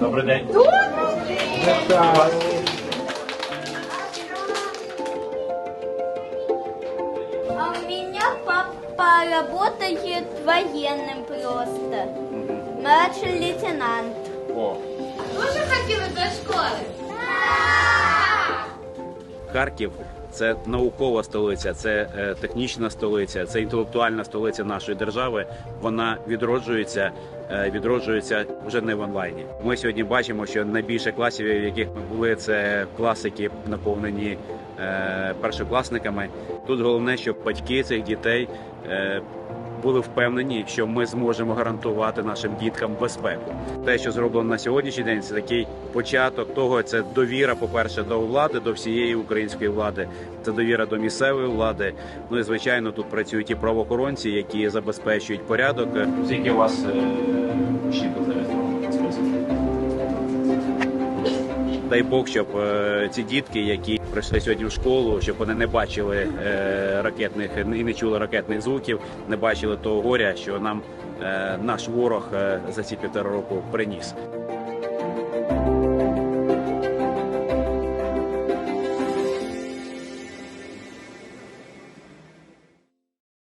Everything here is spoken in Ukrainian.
Добрий день. А у меня папа работает военным просто. Младший лейтенант. О, Дуже хотіли до школи? Харків це наукова столиця, це е, технічна столиця, це інтелектуальна столиця нашої держави. Вона відроджується, е, відроджується вже не в онлайні. Ми сьогодні бачимо, що найбільше класів, в яких ми були, це класики наповнені е, першокласниками. Тут головне, щоб батьки цих дітей. Були впевнені, що ми зможемо гарантувати нашим діткам безпеку. Те, що зроблено на сьогоднішній день, це такий початок того. Це довіра, по-перше, до влади, до всієї української влади. Це довіра до місцевої влади. Ну і звичайно, тут працюють і правоохоронці, які забезпечують порядок. скільки у вас е, учнів Дай Бог, щоб е, ці дітки, які прийшли сьогодні в школу, щоб вони не бачили е, ракетних і не чули ракетних звуків, не бачили того горя, що нам е, наш ворог за ці півтора року приніс.